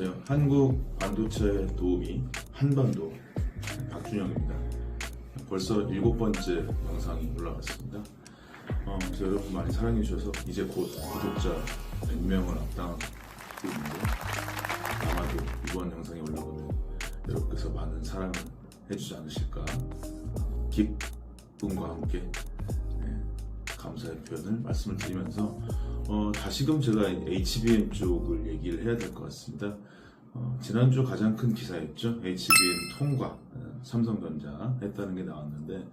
안녕하세요. 한국 반도체 도우미 한반도 박준영입니다. 벌써 일곱 번째 영상이 올라갔습니다. 어, 그래서 여러분 많이 사랑해 주셔서 이제 곧 구독자 100명을 앞당하고 있는데요. 아마도 이번 영상이 올라가면 여러분께서 많은 사랑을 해주지 않으실까 기쁨과 함께 네, 감사의 표현을 말씀을 드리면서 어, 다시금 제가 HBM 쪽을 얘기를 해야 될 것 같습니다. 어, 지난주 가장 큰 기사였죠. HBM 통과 어, 삼성전자 했다는 게 나왔는데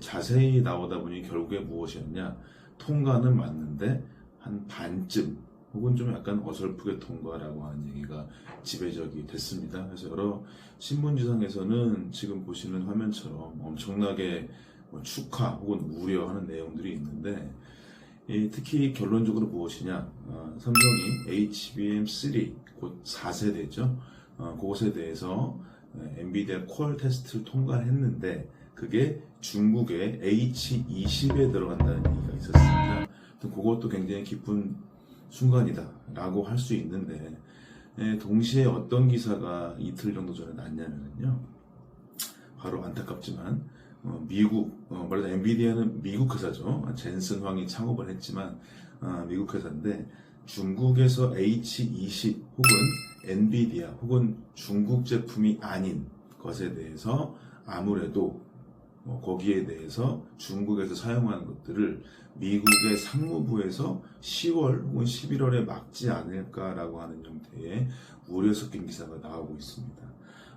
자세히 나오다 보니 결국에 무엇이었냐 통과는 맞는데 한 반쯤 혹은 좀 약간 어설프게 통과라고 하는 얘기가 지배적이 됐습니다. 그래서 여러 신문지상에서는 지금 보시는 화면처럼 엄청나게 뭐 축하 혹은 우려하는 내용들이 있는데 이 특히 결론적으로 무엇이냐? 어, 삼성이 HBM3 곧 4세대죠. 어, 그것에 대해서 에, 엔비디아 콜 테스트를 통과했는데 그게 중국의 H20에 들어간다는 얘기가 있었습니다. 또 그것도 굉장히 기쁜 순간이다 라고 할 수 있는데 에, 동시에 어떤 기사가 이틀 정도 전에 났냐면요. 바로 안타깝지만 어, 미국, 어, 말하자 엔비디아는 미국 회사죠. 젠슨 황이 창업을 했지만 어, 미국 회사인데 중국에서 H20 혹은 엔비디아 혹은 중국 제품이 아닌 것에 대해서 아무래도 어, 거기에 대해서 중국에서 사용하는 것들을 미국의 상무부에서 10월 혹은 11월에 막지 않을까라고 하는 형태의 우려 섞인 기사가 나오고 있습니다.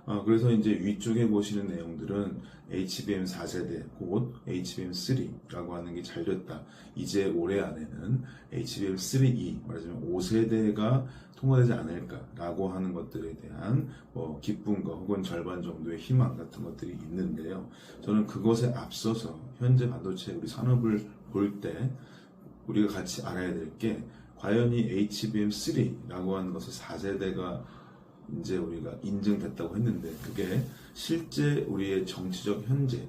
어, 그래서 이제 위쪽에 보시는 내용들은 HBM 4세대 곧 HBM 3라고 하는 게잘 됐다. 이제 올해 안에는 HBM 3E 말하자면 5세대가 통과되지 않을까라고 하는 것들에 대한 뭐 기쁨과 혹은 절반 정도의 희망 같은 것들이 있는데요. 저는 그것에 앞서서 현재 반도체 우리 산업을 볼 때 우리가 같이 알아야 될 게 과연 이 HBM3라고 하는 것을 4세대가 이제 우리가 인증됐다고 했는데 그게 실제 우리의 정치적 현재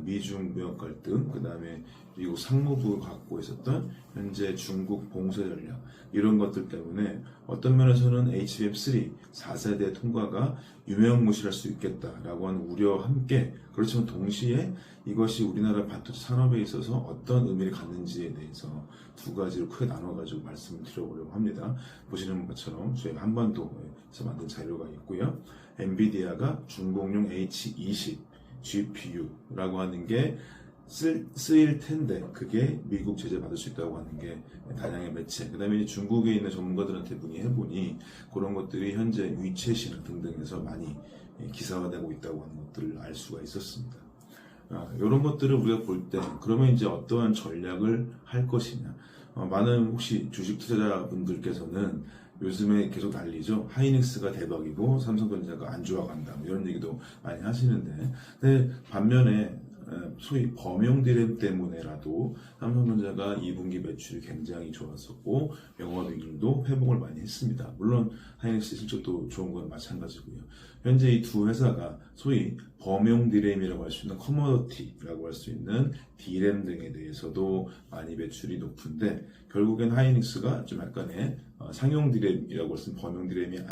미중 무역 갈등 그 다음에 미국 상무부가 갖고 있었던 현재 중국 봉쇄 전략 이런 것들 때문에 어떤 면에서는 HBM3 4세대 통과가 유명무실할 수 있겠다라고 하는 우려와 함께 그렇지만 동시에 이것이 우리나라 반도체 산업에 있어서 어떤 의미를 갖는지에 대해서 두 가지로 크게 나눠가지고 말씀을 드려보려고 합니다. 보시는 것처럼 저희 한반도에서 만든 자료가 있고요. 엔비디아가 중공용 H20 GPU라고 하는 게 쓸, 쓰일 텐데 그게 미국 제재 받을 수 있다고 하는 게 다양한 매체 그 다음에 중국에 있는 전문가들한테 문의해보니 그런 것들이 현재 신흥 등등에서 많이 기사화되고 있다고 하는 것들을 알 수가 있었습니다. 아, 이런 것들을 우리가 볼 때 그러면 이제 어떠한 전략을 할 것이냐 어, 많은 혹시 주식 투자자분들께서는 요즘에 계속 난리죠. 하이닉스가 대박이고 삼성전자가 안 좋아간다. 뭐 이런 얘기도 많이 하시는데, 근데 반면에 소위 범용 디램 때문에라도 삼성전자가 2분기 매출이 굉장히 좋았었고 영업이익률도 회복을 많이 했습니다. 물론 하이닉스 실적도 좋은 건 마찬가지고요. 현재 이 두 회사가 소위 범용 디램이라고 할 수 있는 커머더티라고 할 수 있는 디램 등에 대해서도 많이 매출이 높은데 결국엔 하이닉스가 좀 약간의 상용 디램이라고 할수 있는 범용 디램이 아니라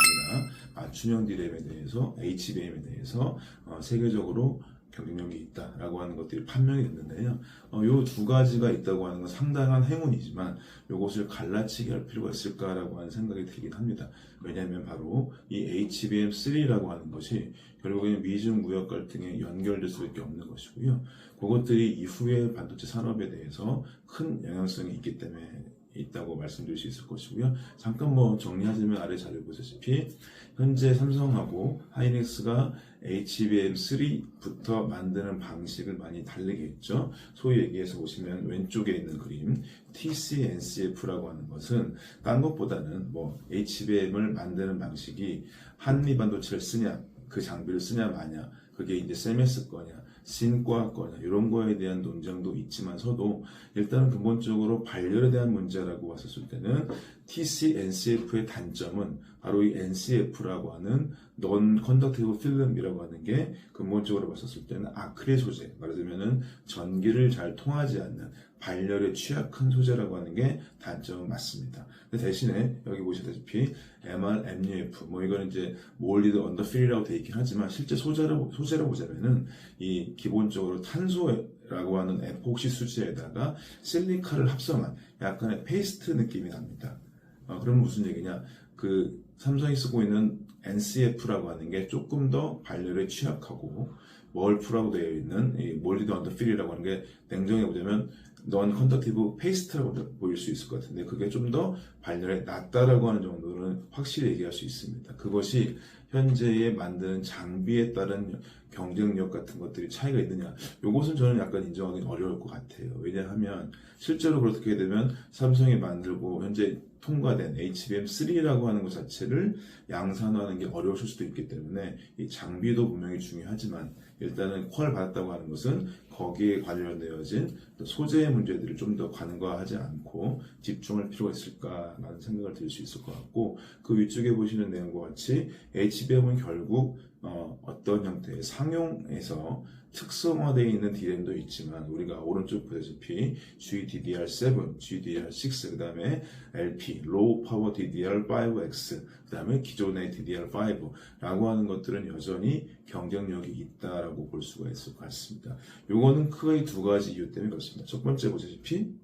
맞춤형 디램에 대해서 HBM에 대해서 세계적으로 경쟁력이 있다라고 하는 것들이 판명이 됐는데요. 어, 요두 가지가 있다고 하는 건 상당한 행운이지만 이것을 갈라치기 할 필요가 있을까라고 하는 생각이 들긴 합니다. 왜냐하면 바로 이 HBM3라고 하는 것이 결국에는 미중 무역 갈등에 연결될 수밖에 없는 것이고요. 그것들이 이후에 반도체 산업에 대해서 큰 영향성이 있기 때문에 있다고 말씀드릴 수 있을 것이고요. 잠깐 뭐 정리하자면 아래 자료 보시다시피 현재 삼성하고 하이닉스가 HBM3부터 만드는 방식을 많이 다르게 했죠. 소위 얘기해서 보시면 왼쪽에 있는 그림 TCNCF라고 하는 것은 딴 것보다는 뭐 HBM을 만드는 방식이 한미 반도체를 쓰냐 그 장비를 쓰냐 마냐 그게 이제 세메스 거냐 신과 거냐 이런 거에 대한 논쟁도 있지만서도 일단은 근본적으로 발열에 대한 문제라고 왔었을 때는 TC-NCF의 단점은 바로 이 NCF라고 하는 Non-Conductive Film이라고 하는 게 근본적으로 봤었을 때는 아크릴 소재 말하자면은 전기를 잘 통하지 않는 발열에 취약한 소재라고 하는 게 단점은 맞습니다. 대신에 여기 보시다시피 MR, MUF 뭐 이거는 이제 몰리드 언더필이라고 되어 있긴 하지만 실제 소재로 소재로 보자면은 이 기본적으로 탄소라고 하는 에폭시 수지에다가 실리카를 합성한 약간의 페이스트 느낌이 납니다. 어, 그러면 무슨 얘기냐? 그 삼성이 쓰고 있는 NCF라고 하는 게 조금 더 발열에 취약하고 멀프라고 되어 있는 이 몰리드 언더필이라고 하는 게 냉정해 보자면 넌 컨덕티브 페이스트라고 보일 수 있을 것 같은데 그게 좀 더 발열에 낫다라고 하는 정도는 확실히 얘기할 수 있습니다. 그것이 현재에 만드는 장비에 따른 경쟁력 같은 것들이 차이가 있느냐 이것은 저는 약간 인정하기 어려울 것 같아요. 왜냐하면 실제로 그렇게 되면 삼성이 만들고 현재 통과된 HBM3라고 하는 것 자체를 양산화하는 게 어려우실 수도 있기 때문에 이 장비도 분명히 중요하지만 일단은 퀄 받았다고 하는 것은 거기에 관련되어진 또 소재의 문제들을 좀더 간과하지 않고 집중할 필요가 있을까라는 생각을 들 수 있을 것 같고 그 위쪽에 보시는 내용과 같이 HBM은 결국 어, 어떤 형태의 상용에서 특성화되어 있는 DRAM도 있지만 우리가 오른쪽 보다시피 GDDR7, GDDR6, 그 다음에 LP, Low Power DDR5X, 그 다음에 기존의 DDR5라고 하는 것들은 여전히 경쟁력이 있다라고 볼 수가 있을 것 같습니다. 요거는 크게 두 가지 이유 때문에 그렇습니다. 첫 번째 보다시피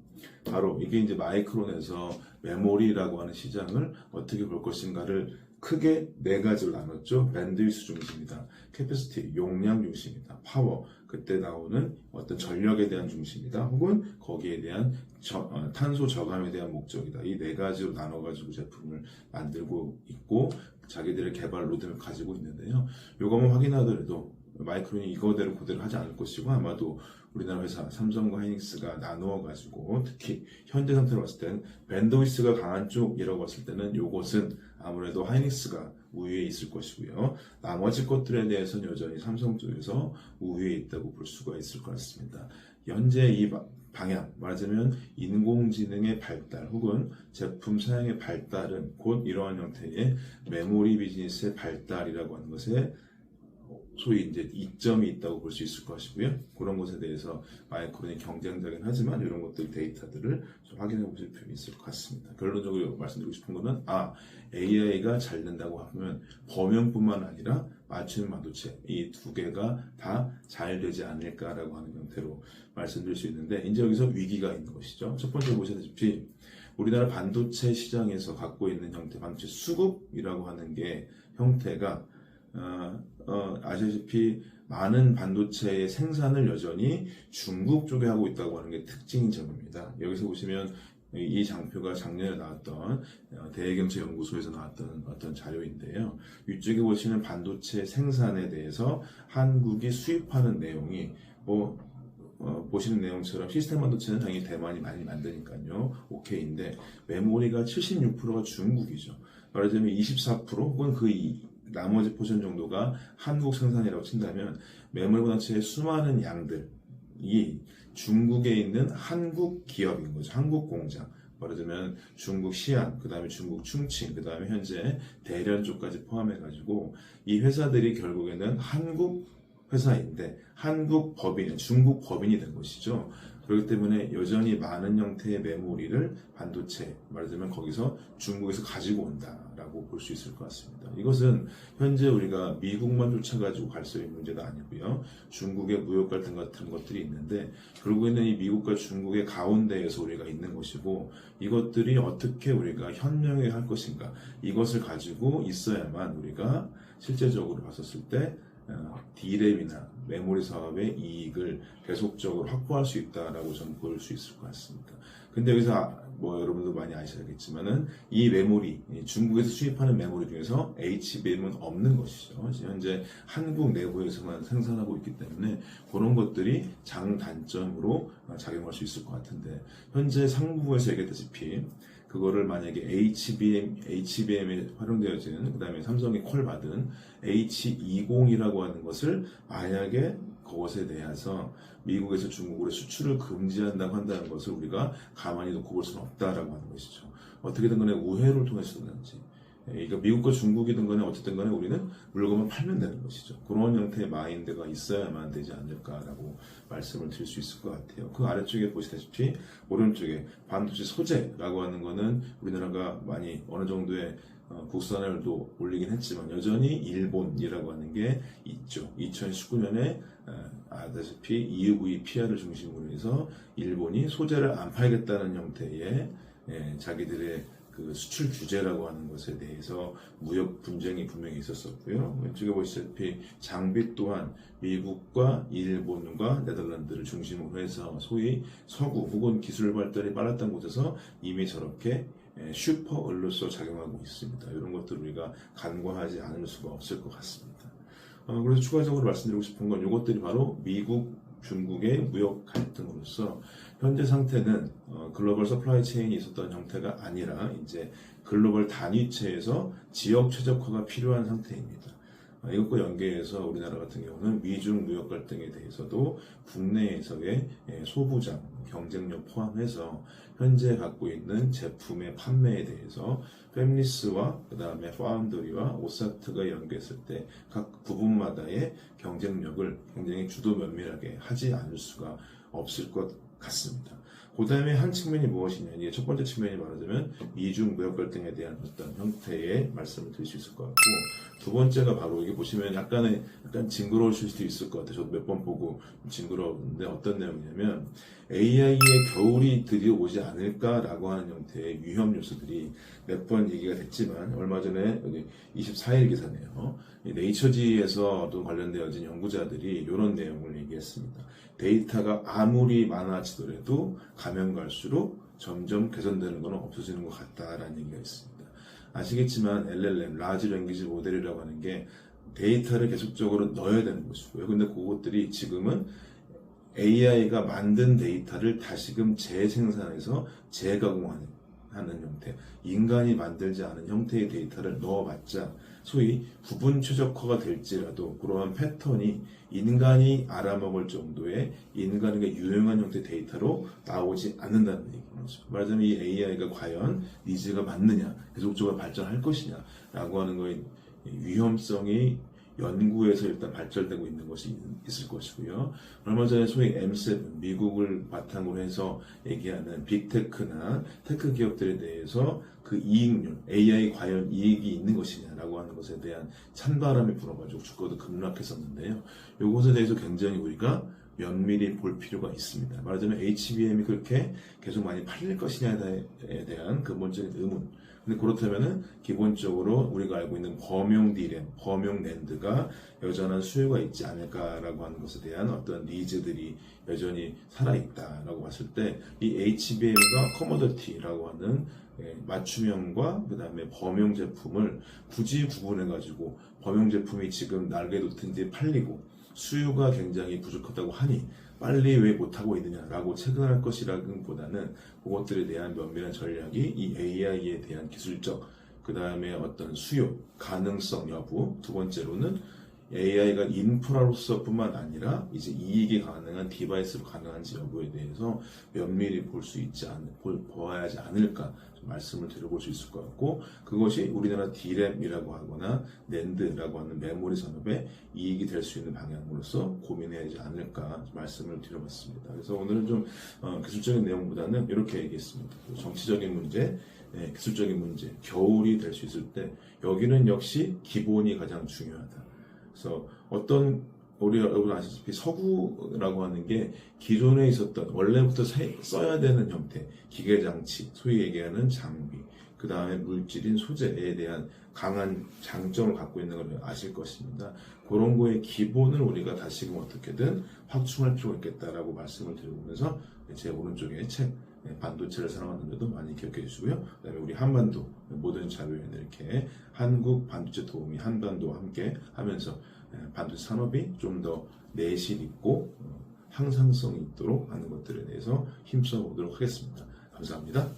바로 이게 이제 마이크론에서 메모리라고 하는 시장을 어떻게 볼 것인가를 크게 네 가지로 나눴죠. 밴드위스 중심이다. 캐패시티, 용량 중심이다. 파워, 그때 나오는 어떤 전력에 대한 중심이다. 혹은 거기에 대한 저- 어, 탄소 저감에 대한 목적이다. 이 네 가지로 나눠가지고 제품을 만들고 있고 자기들의 개발 로드를 가지고 있는데요. 요것만 확인하더라도 마이크론이 이거대로 그대로 하지 않을 것이고 아마도 우리나라 회사 삼성과 하이닉스가 나누어 가지고 특히 현재 상태로 봤을 때는 밴드위스가 강한 쪽이라고 봤을 때는 요것은 아무래도 하이닉스가 우위에 있을 것이고요. 나머지 것들에 대해서는 여전히 삼성 쪽에서 우위에 있다고 볼 수가 있을 것 같습니다. 현재 이 바- 방향, 말하자면 인공지능의 발달 혹은 제품 사양의 발달은 곧 이러한 형태의 메모리 비즈니스의 발달이라고 하는 것에 소위 이제 이점이 있다고 볼 수 있을 것이고요. 그런 것에 대해서 마이크론이 경쟁적이긴 하지만 이런 것들 데이터들을 좀 확인해 보실 필요가 있을 것 같습니다. 결론적으로 말씀드리고 싶은 거는 아 AI가 잘 된다고 하면 범용뿐만 아니라 맞춤 반도체 이 두 개가 다 잘 되지 않을까라고 하는 형태로 말씀드릴 수 있는데 이제 여기서 위기가 있는 것이죠. 첫 번째 보시다시피 우리나라 반도체 시장에서 갖고 있는 형태 반도체 수급이라고 하는 게 형태가 어, 어, 아시다시피 많은 반도체의 생산을 여전히 중국 쪽에 하고 있다고 하는 게 특징인 점입니다. 여기서 보시면 이- 이 장표가 작년에 나왔던 어, 대경제 연구소에서 나왔던 어떤 자료인데요. 위쪽에 보시는 반도체 생산에 대해서 한국이 수입하는 내용이 뭐 어, 보시는 내용처럼 시스템 반도체는 당연히 대만이 많이 만드니까요. 오케이인데 메모리가 76%가 중국이죠. 말하자면 24% 혹은 그 이- 나머지 포션 정도가 한국 생산이라고 친다면 반도체의 수많은 양들이 중국에 있는 한국 기업인 거죠. 한국 공장. 말하자면 중국 시안, 그 다음에 중국 충칭, 그 다음에 현재 대련 쪽까지 포함해가지고 이 회사들이 결국에는 한국 회사인데 한국 법인, 중국 법인이 된 것이죠. 그렇기 때문에 여전히 많은 형태의 메모리를 반도체, 말하자면 거기서 중국에서 가지고 온다 라고 볼 수 있을 것 같습니다. 이것은 현재 우리가 미국만 쫓아가지고 갈 수 있는 문제도 아니고요. 중국의 무역 갈등 같은 것들이 있는데 결국에는 이 미국과 중국의 가운데에서 우리가 있는 것이고 이것들이 어떻게 우리가 현명하게 할 것인가 이것을 가지고 있어야만 우리가 실제적으로 봤었을 때 어, D램이나 메모리 사업의 이익을 계속적으로 확보할 수 있다라고 저는 볼 수 있을 것 같습니다. 근데 여기서 아- 뭐 여러분도 많이 아시겠지만은 이 메모리 이 중국에서 수입하는 메모리 중에서 HBM은 없는 것이죠. 현재 한국 내부에서만 생산하고 있기 때문에 그런 것들이 장단점으로 어, 작용할 수 있을 것 같은데 현재 상부에서 얘기했다시피 그거를 만약에 HBM, HBM에 활용되어지는 그 다음에 삼성이 콜 받은 H20이라고 하는 것을 만약에 그 것에 대해서 미국에서 중국으로 수출을 금지한다고 한다는 것을 우리가 가만히 놓고 볼 수는 없다라고 하는 것이죠. 어떻게든 간에 우회를 통해서든지 예, 이거 미국과 중국이든 간에 어쨌든 간에 우리는 물건만 팔면 되는 것이죠. 그런 형태의 마인드가 있어야만 되지 않을까라고 말씀을 드릴 수 있을 것 같아요. 그 아래쪽에 보시다시피 오른쪽에 반도체 소재라고 하는 거는 우리나라가 많이 어느 정도의 어, 국산화율도 올리긴 했지만 여전히 일본이라고 하는 게 있죠. 2019년에 아다시피 EUV PR을 중심으로 해서 일본이 소재를 안 팔겠다는 형태의 예, 자기들의 그 수출 규제라고 하는 것에 대해서 무역 분쟁이 분명히 있었었고요. 왼쪽에 보시다시피 장비 또한 미국과 일본과 네덜란드를 중심으로 해서 소위 서구 혹은 기술 발달이 빨랐던 곳에서 이미 저렇게 예, 슈퍼 얼로서 작용하고 있습니다. 이런 것들 우리가 간과하지 않을 수가 없을 것 같습니다. 어, 그래서 추가적으로 말씀드리고 싶은 건 이것들이 바로 미국, 중국의 무역 갈등으로서 현재 상태는 어, 글로벌 서플라이 체인이 있었던 형태가 아니라 이제 글로벌 단위체에서 지역 최적화가 필요한 상태입니다. 어, 이것과 연계해서 우리나라 같은 경우는 미중 무역 갈등에 대해서도 국내에서의 예, 소부장 경쟁력 포함해서 현재 갖고 있는 제품의 판매에 대해서 팹리스와 그 다음에 파운드리와 오사트가 연계했을 때 각 부분마다의 경쟁력을 굉장히 주도 면밀하게 하지 않을 수가 없을 것 같습니다. 그 다음에 한 측면이 무엇이냐. 첫 번째 측면이 말하자면 미중 무역 갈등에 대한 어떤 형태의 말씀을 드릴 수 있을 것 같고, 두 번째가 바로 이게 보시면 약간의, 약간 징그러우실 수도 있을 것 같아요. 저도 몇 번 보고 징그러운데 어떤 내용이냐면, AI의 겨울이 드디어 오지 않을까라고 하는 형태의 위험 요소들이 몇 번 얘기가 됐지만, 얼마 전에 여기 24일 기사네요. 이 네이처지에서 또 관련되어진 연구자들이 이런 내용을 얘기했습니다. 데이터가 아무리 많아지더라도 가면 갈수록 점점 개선되는 것은 없어지는 것 같다라는 얘기가 있습니다. 아시겠지만 LLM, 라지 랭귀지 모델이라고 하는 게 데이터를 계속적으로 넣어야 되는 것이고요. 근데 그것들이 지금은 AI가 만든 데이터를 다시금 재생산해서 재가공하는 하는 형태, 인간이 만들지 않은 형태의 데이터를 넣어봤자 소위 부분 최적화가 될지라도 그러한 패턴이 인간이 알아먹을 정도의 인간에게 유용한 형태의 데이터로 나오지 않는다는 얘기죠. 말하자면 이 AI가 과연 니즈가 맞느냐, 계속적으로 발전할 것이냐, 라고 하는 거에 위험성이 연구에서 일단 발전되고 있는 것이 있을 것이고요. 얼마 전에 소위 M7, 미국을 바탕으로 해서 얘기하는 빅테크나 테크 기업들에 대해서 그 이익률, AI 과연 이익이 있는 것이냐라고 하는 것에 대한 찬바람이 불어가지고 주가도 급락했었는데요. 이것에 대해서 굉장히 우리가 면밀히 볼 필요가 있습니다. 말하자면 HBM이 그렇게 계속 많이 팔릴 것이냐에 대한 근본적인 의문. 근데 그렇다면은 기본적으로 우리가 알고 있는 범용 D램, 범용 랜드가 여전한 수요가 있지 않을까라고 하는 것에 대한 어떤 니즈들이 여전히 살아있다라고 봤을 때 이 HBM과 커머더티라고 하는 예, 맞춤형과 그 다음에 범용 제품을 굳이 구분해 가지고 범용 제품이 지금 날개 뒤에 팔리고 수요가 굉장히 부족하다고 하니 빨리 왜 못하고 있느냐라고 체근할 것이라기보다는 그것들에 대한 면밀한 전략이 이 AI에 대한 기술적 그 다음에 어떤 수요 가능성 여부 두 번째로는 AI가 인프라로서뿐만 아니라 이제 이익이 가능한 디바이스로 가능한지 여부에 대해서 면밀히 볼 수 있지 않, 볼, 보아야 하지 않을까 좀 말씀을 드려볼 수 있을 것 같고 그것이 우리나라 D램이라고 하거나 낸드라고 하는 메모리 산업에 이익이 될 수 있는 방향으로서 고민해야 하지 않을까 좀 말씀을 드려봤습니다. 그래서 오늘은 좀 어, 기술적인 내용보다는 이렇게 얘기했습니다. 정치적인 문제, 네, 기술적인 문제, 겨울이 될 수 있을 때 여기는 역시 기본이 가장 중요하다. 그래서 어떤 우리 여러분 아시다시피 서구라고 하는 게 기존에 있었던 원래부터 세- 써야 되는 형태 기계 장치 소위 얘기하는 장비 그 다음에 물질인 소재에 대한 강한 장점을 갖고 있는 걸 아실 것입니다. 그런 거의 기본을 우리가 다시금 어떻게든 확충할 필요가 있겠다라고 말씀을 드리면서 제 오른쪽에 책 네, 반도체를 사랑하는데도 많이 기억해 주시고요. 그다음에 우리 한반도 모든 자료에는 이렇게 한국 반도체 도우미 한반도와 함께 하면서 예, 반도체 산업이 좀 더 내실 있고 어, 항상성이 있도록 하는 것들에 대해서 힘써 보도록 하겠습니다. 감사합니다.